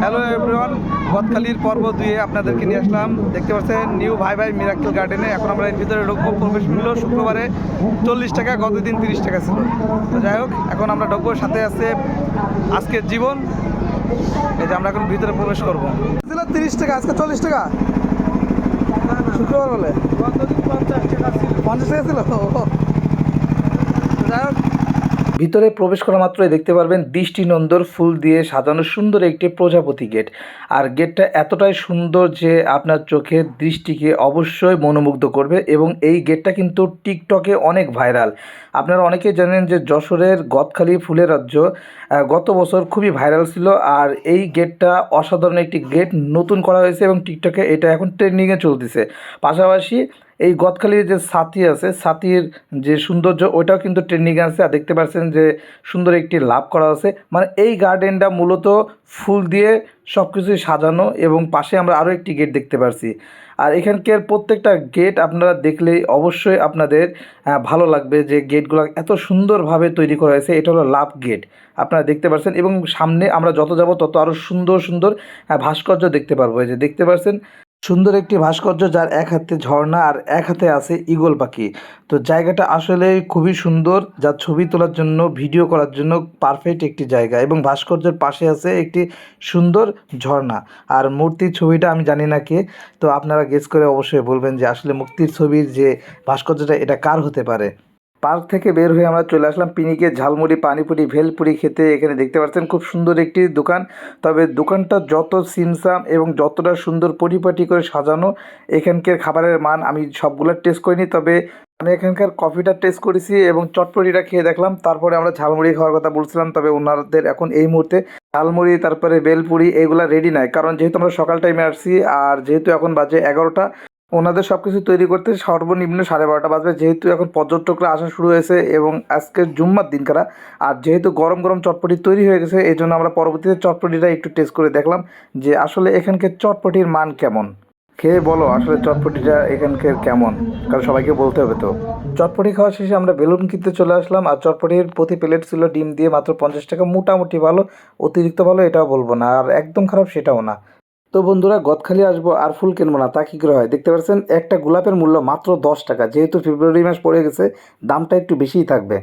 Hello everyone গদখালির পর্ব দুয়ে আপনাদেরকে নিয়ে আসলাম। দেখতে পাচ্ছেন নিউ ভাই ভাই মিরাক্কেল গার্ডেনে এখন আমরা এর ভিতরে ঢুকবো। প্রবেশ মূল্য শুক্রবারে চল্লিশ টাকা গতদিন তিরিশ টাকা ছিল। তো যাই হোক এখন আমরা ঢুকবো। সাথে আছে আজকের জীবন। এই যে আমরা এখন ভিতরে প্রবেশ করব। ছিল তিরিশ টাকা আজকে চল্লিশ টাকা। শুক্রবার বলে পঞ্চাশ টাকা ছিল। তো যাই হোক ভিতরে প্রবেশ করা মাত্রই দেখতে পারবেন দৃষ্টি নন্দর ফুল দিয়ে সাজানো সুন্দর একটি প্রজাপতি গেট। আর গেটটা এতটাই সুন্দর যে আপনার চোখের দৃষ্টিকে অবশ্যই মনোমুগ্ধ করবে এবং এই গেটটা কিন্তু টিকটকে অনেক ভাইরাল। আপনারা অনেকেই জানেন যে যশোরের গদখালি ফুলের রাজ্য গত বছর খুবই ভাইরাল ছিল আর এই গেটটা অসাধারণ একটি গেট নতুন করা হয়েছে এবং টিকটকে এটা এখন ট্রেন্ডিংয়ে চলতেছে। পাশাপাশি এই গদখালির যে ছাতি আছে, ছাতির যে সৌন্দর্য, ওইটাও কিন্তু ট্রেন্ডিং আছে। আর দেখতে পাচ্ছেন যে সুন্দর একটি লাভ করা আছে। মানে এই গার্ডেনটা মূলত ফুল দিয়ে সব কিছুই সাজানো এবং পাশে আমরা আরও একটি গেট দেখতে পারছি। আর এখানকার প্রত্যেকটা গেট আপনারা দেখলেই অবশ্যই আপনাদের ভালো লাগবে যে গেটগুলো এত সুন্দরভাবে তৈরি করা হয়েছে। এটা হলো লাভ গেট আপনারা দেখতে পাচ্ছেন এবং সামনে আমরা যত যাব তত আরও সুন্দর সুন্দর ভাস্কর্য দেখতে পারব। এই যে দেখতে পাচ্ছেন সুন্দর একটি ভাস্কর্য যার এক হাতে ঝর্ণা আর এক হাতে আছে ঈগল পাখি। তো জায়গাটা আসলে খুবই সুন্দর। যা ছবি তোলার জন্য, ভিডিও করার জন্য পারফেক্ট একটি জায়গা এবং ভাস্কর্যের পাশে আছে একটি সুন্দর ঝর্ণা। আর মূর্তির ছবিটা আমি জানি না কে, তো আপনারা গেস করে অবশ্যই বলবেন যে আসলে মূর্তির ছবির যে ভাস্কর্যটা, এটা কার হতে পারে। পার্ক থেকে বের হয়ে আমরা চলে আসলাম পিনিকে ঝালমুড়ি, পানিপুরি, ভেলপুরি খেতে। এখানে দেখতে পাচ্ছেন খুব সুন্দর একটি দোকান। তবে দোকানটা যত সিমসাম এবং যতটা সুন্দর পরিপাটি করে সাজানো, এখানকার খাবারের মান আমি সবগুলো টেস্ট করিনি। তবে আমি এখানকার কফিটা টেস্ট করেছি এবং চটপটিটা খেয়ে দেখলাম। তারপরে আমরা ঝালমুড়ি খাওয়ার কথা বলছিলাম, তবে ওনাদের এখন এই মুহূর্তে ঝালমুড়ি, তারপরে বেলপুরি এগুলা রেডি নাই। কারণ যেহেতু আমরা সকাল টাইমে আসছি, আর যেহেতু এখন বাজে এগারোটা ওনাদের সব কিছু তৈরি করতে সর্বনিম্ন সাড়ে বারোটা বাজবে। যেহেতু এখন পর্যটকরা আসা শুরু হয়েছে এবং আজকে জুম্মার দিন কারা, আর যেহেতু গরম গরম চটপটি তৈরি হয়ে গেছে এই জন্য আমরা পরবর্তীতে চটপটিটা একটু টেস্ট করে দেখলাম যে আসলে এখানকার চটপটির মান কেমন। খেয়ে বলো আসলে চটপটিটা এখানকার কেমন, কারণ সবাইকে বলতে হবে তো। চটপটি খাওয়া শেষে আমরা বেলুন কিনতে চলে আসলাম, আর চটপটির প্রতি প্লেট ছিল ডিম দিয়ে মাত্র পঞ্চাশ টাকা। মোটামুটি ভালো, অতিরিক্ত ভালো এটাও বলব না, আর একদম খারাপ সেটাও না। তো বন্ধুরা, গদখালি আসব আর ফুল কিনবো না, তা কী করে হয়? দেখতে পাচ্ছেন, একটা গোলাপের মূল্য মাত্র দশ টাকা। যেহেতু ফেব্রুয়ারি মাস পড়ে গেছে, দামটা একটু বেশিই থাকবে।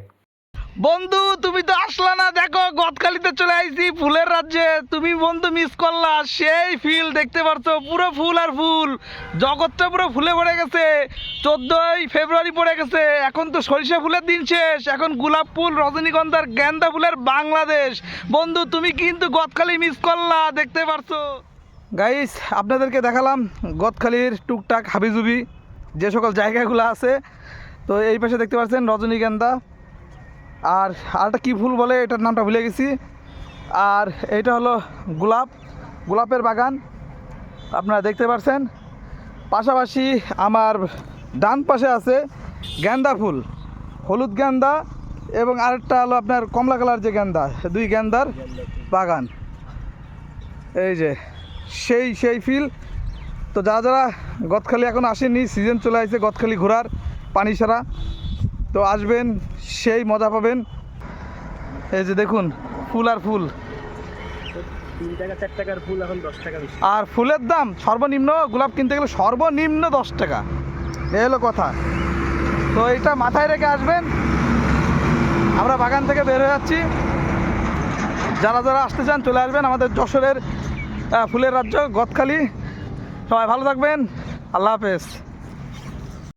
বন্ধু, তুমি তো আসলা না, দেখো গদখালিতে চলে আইছি ফুলের রাজ্যে। তুমি বন্ধু মিস করলা, সেই ফিল দেখতে পারছ, পুরো ফুল আর ফুল। জগৎটা পুরো ফুলে ভরে গেছে। চোদ্দই ফেব্রুয়ারি পড়ে গেছে, এখন তো সরিষা ফুলের দিন শেষ। এখন গোলাপ ফুল রজনীগন্ধার গেন্দা ফুলের বাংলাদেশ। বন্ধু, তুমি কিন্তু গদখালি মিস করলা, দেখতে পারছ। গাইস আপনাদেরকে দেখালাম গদখালির টুকটাক হাবিজুবি, যে সকল জায়গাগুলো আছে। তো এই পাশে দেখতে পাচ্ছেন রজনীগন্ধা আর আরেকটা কী ফুল বলে, এটার নামটা ভুলে গেছি। আর এইটা হলো গোলাপ, গোলাপের বাগান। আপনারা দেখতে পাচ্ছেন। পাশাপাশি আমার ডান পাশে আছে গেন্দা ফুল, হলুদ গেন্দা এবং আরেকটা হলো আপনার কমলা কালার যে গেন্দা, দুই গেন্দার বাগান। এই যে সেই সেই ফিল তো যারা যারা গদখালি এখন আসেনি সিজন চলে আসছে গদখালি ঘোরার পানি সারা তো আসবেন সেই মজা পাবেন। এই যে দেখুন ফুল আর ফুল। আর ফুলের দাম সর্বনিম্ন গোলাপ কিনতে গেলে সর্বনিম্ন দশ টাকা। এই হলো কথা। তো এটা মাথায় রেখে আসবেন। আমরা বাগান থেকে বের হয়ে যাচ্ছি। যারা যারা আসতে চান চলে আসবেন আমাদের যশোরের ফুলের রাজ্য গদখালি। সবাই ভালো থাকবেন। আল্লাহ হাফেজ।